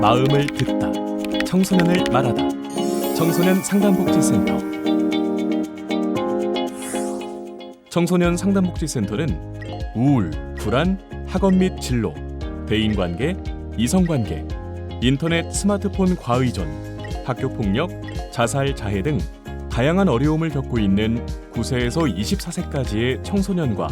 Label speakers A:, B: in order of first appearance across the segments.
A: 마음을 듣다. 청소년을 말하다. 청소년 상담복지센터. 청소년 상담복지센터는 우울, 불안, 학업 및 진로, 대인관계, 이성관계, 인터넷 스마트폰 과의존, 학교폭력, 자살, 자해 등 다양한 어려움을 겪고 있는 9세에서 24세까지의 청소년과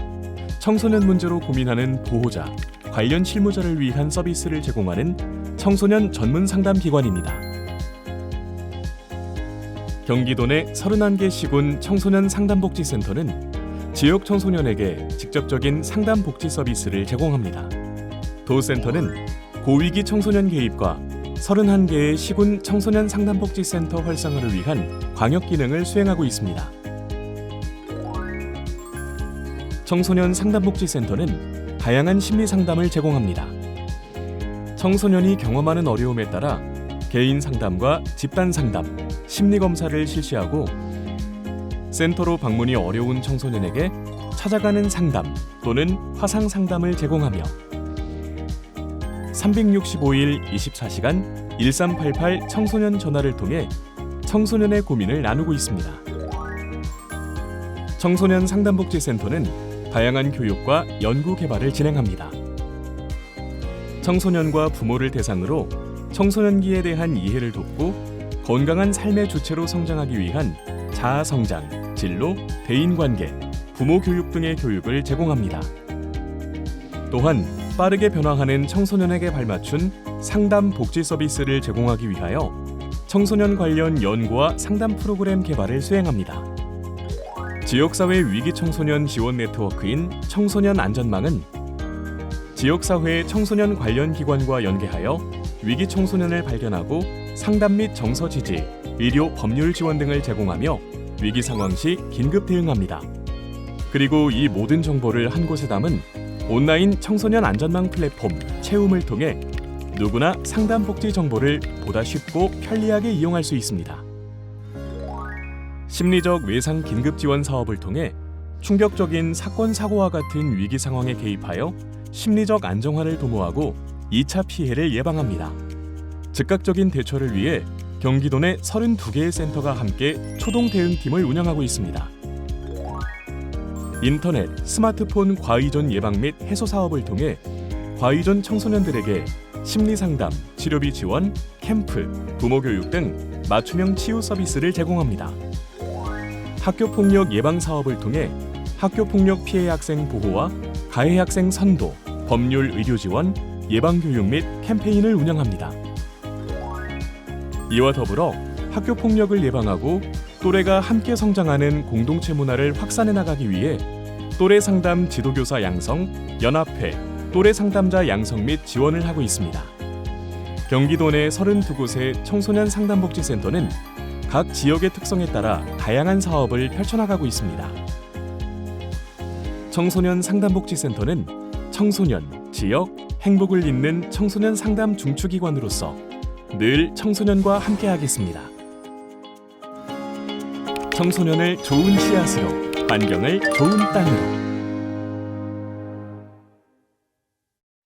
A: 청소년 문제로 고민하는 보호자, 관련 실무자를 위한 서비스를 제공하는 청소년 전문 상담 기관입니다. 경기도 내 31개 시군 청소년 상담복지센터는 지역 청소년에게 직접적인 상담 복지 서비스를 제공합니다. 도센터는 고위기 청소년 개입과 31개의 시군 청소년 상담복지센터 활성화를 위한 광역 기능을 수행하고 있습니다. 청소년 상담복지센터는 다양한 심리 상담을 제공합니다. 청소년이 경험하는 어려움에 따라 개인 상담과 집단 상담, 심리 검사를 실시하고 센터로 방문이 어려운 청소년에게 찾아가는 상담 또는 화상 상담을 제공하며 365일 24시간 1388 청소년 전화를 통해 청소년의 고민을 나누고 있습니다. 청소년 상담복지센터는 다양한 교육과 연구 개발을 진행합니다. 청소년과 부모를 대상으로 청소년기에 대한 이해를 돕고 건강한 삶의 주체로 성장하기 위한 자아 성장, 진로, 대인 관계, 부모 교육 등의 교육을 제공합니다. 또한 빠르게 변화하는 청소년에게 발맞춘 상담 복지 서비스를 제공하기 위하여 청소년 관련 연구와 상담 프로그램 개발을 수행합니다. 지역사회 위기 청소년 지원 네트워크인 청소년 안전망은 지역사회 청소년 관련 기관과 연계하여 위기 청소년을 발견하고 상담 및 정서 지지, 의료 법률 지원 등을 제공하며 위기 상황 시 긴급 대응합니다. 그리고 이 모든 정보를 한 곳에 담은 온라인 청소년 안전망 플랫폼 채움을 통해 누구나 상담 복지 정보를 보다 쉽고 편리하게 이용할 수 있습니다. 심리적 외상 긴급 지원 사업을 통해 충격적인 사건 사고와 같은 위기 상황에 개입하여 심리적 안정화를 도모하고 2차 피해를 예방합니다. 즉각적인 대처를 위해 경기도 내 32개의 센터가 함께 초동 대응팀을 운영하고 있습니다. 인터넷, 스마트폰 과의존 예방 및 해소 사업을 통해 과의존 청소년들에게 심리 상담, 치료비 지원, 캠프, 부모 교육 등 맞춤형 치유 서비스를 제공합니다. 학교 폭력 예방 사업을 통해 학교 폭력 피해 학생 보호와 가해 학생 선도, 법률 의료 지원, 예방 교육 및 캠페인을 운영합니다. 이와 더불어 학교 폭력을 예방하고 또래가 함께 성장하는 공동체 문화를 확산해 나가기 위해 또래 상담 지도교사 양성, 연합회, 또래 상담자 양성 및 지원을 하고 있습니다. 경기도 내 32곳의 청소년 상담복지센터는 각 지역의 특성에 따라 다양한 사업을 펼쳐나가고 있습니다. 청소년 상담복지센터는 청소년, 지역, 행복을 잇는 청소년 상담 중추기관으로서 늘 청소년과 함께하겠습니다. 청소년을 좋은 씨앗으로, 환경을 좋은 땅으로